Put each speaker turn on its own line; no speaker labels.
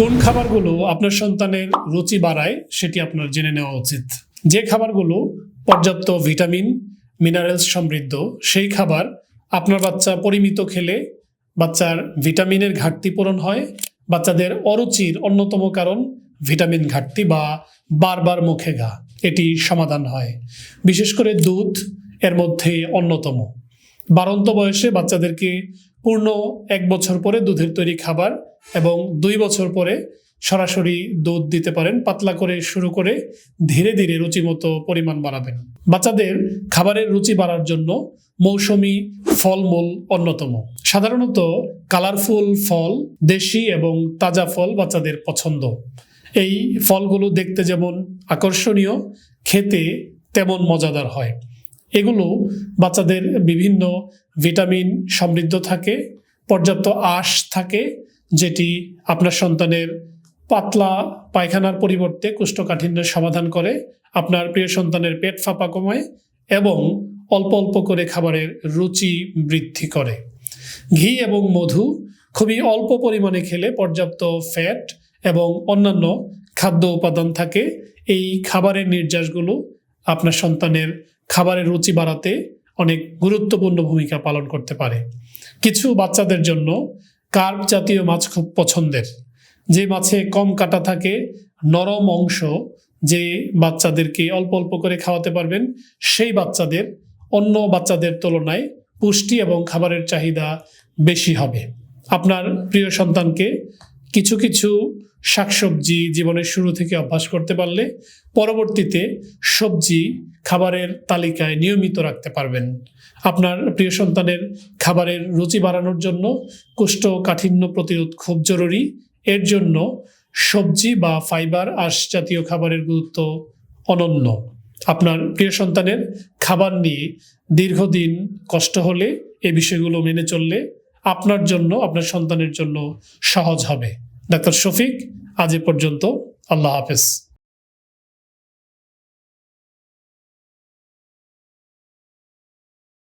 কোন খাবারগুলো আপনার সন্তানের রুচি বাড়ায় সেটি আপনার জেনে নেওয়া উচিত। যে খাবারগুলো পর্যাপ্ত ভিটামিন, মিনারেলস সমৃদ্ধ, সেই খাবার আপনার বাচ্চা পরিমিত খেলে বাচ্চার ভিটামিনের ঘাটতি পূরণ হয়, বাচ্চাদের অরুচির অন্যতম কারণ ভিটামিন ঘাটতি বা বারবার মুখে ঘা। এটি সমাধান হয়। বিশেষ করে দুধ এর মধ্যে অন্যতম। বারন্ত বয়সে বাচ্চাদেরকে পূর্ণ এক বছর পরে দুধের তৈরি খাবার এবং দুই বছর পরে সরাসরি দুধ দিতে পারেন। পাতলা করে শুরু করে ধীরে ধীরে রুচিমতো পরিমাণ বাড়াবেন। বাচ্চাদের খাবারের রুচি বাড়ার জন্য মৌসুমি ফলমূল অন্যতম। সাধারণত কালারফুল ফল, দেশি এবং তাজা ফল বাচ্চাদের পছন্দ। এই ফলগুলো দেখতে যেমন আকর্ষণীয়, খেতে তেমন মজাদার হয়। এগুলো বাচ্চাদের বিভিন্ন ভিটামিন সমৃদ্ধ থাকে, পর্যাপ্ত আঁশ থাকে, যেটি আপনার সন্তানের পাতলা পায়খানার পরিবর্তে কোষ্ঠকাঠিন্যের সমাধান করে, আপনার প্রিয় সন্তানের পেট ফাঁপা কমায় এবং অল্প অল্প করে খাবারের রুচি বৃদ্ধি করে। ঘি এবং মধু খুবই অল্প পরিমাণে খেলে পর্যাপ্ত ফ্যাট এবং অন্যান্য খাদ্য উপাদান থাকে। এই খাবারের নির্যাসগুলো আপনার সন্তানের খাবারের রুচি বাড়াতে অনেক গুরুত্বপূর্ণ ভূমিকা পালন করতে পারে। কিছু বাচ্চাদের জন্য কার্প জাতীয় মাছ খুব পছন্দের। যে মাছে কম কাটা থাকে, নরম অংশ যে বাচ্চাদেরকে অল্প অল্প করে খাওয়াতে পারবেন, সেই বাচ্চাদের অন্য বাচ্চাদের তুলনায় পুষ্টি এবং খাবারের চাহিদা বেশি হবে। আপনার প্রিয় সন্তানকে কিছু কিছু শাকসবজি জীবনের শুরু থেকে অভ্যাস করতে পারলে পরবর্তীতে সবজি খাবারের তালিকায় নিয়মিত রাখতে পারবেন। আপনার প্রিয় সন্তানের খাবারের রুচি বাড়ানোর জন্য কোষ্ঠকাঠিন্য প্রতিরোধ খুব জরুরি। এর জন্য সবজি বা ফাইবার আঁশ জাতীয় খাবারের গুরুত্ব অনন্য। আপনার প্রিয় সন্তানের খাবার নিয়ে দীর্ঘদিন কষ্ট হলে এ বিষয়গুলো মেনে চললে আপনার জন্য, আপনার সন্তানের জন্য সহজ হবে। ডাক্তার শফিক আজ এ পর্যন্ত আল্লাহ হাফেজ।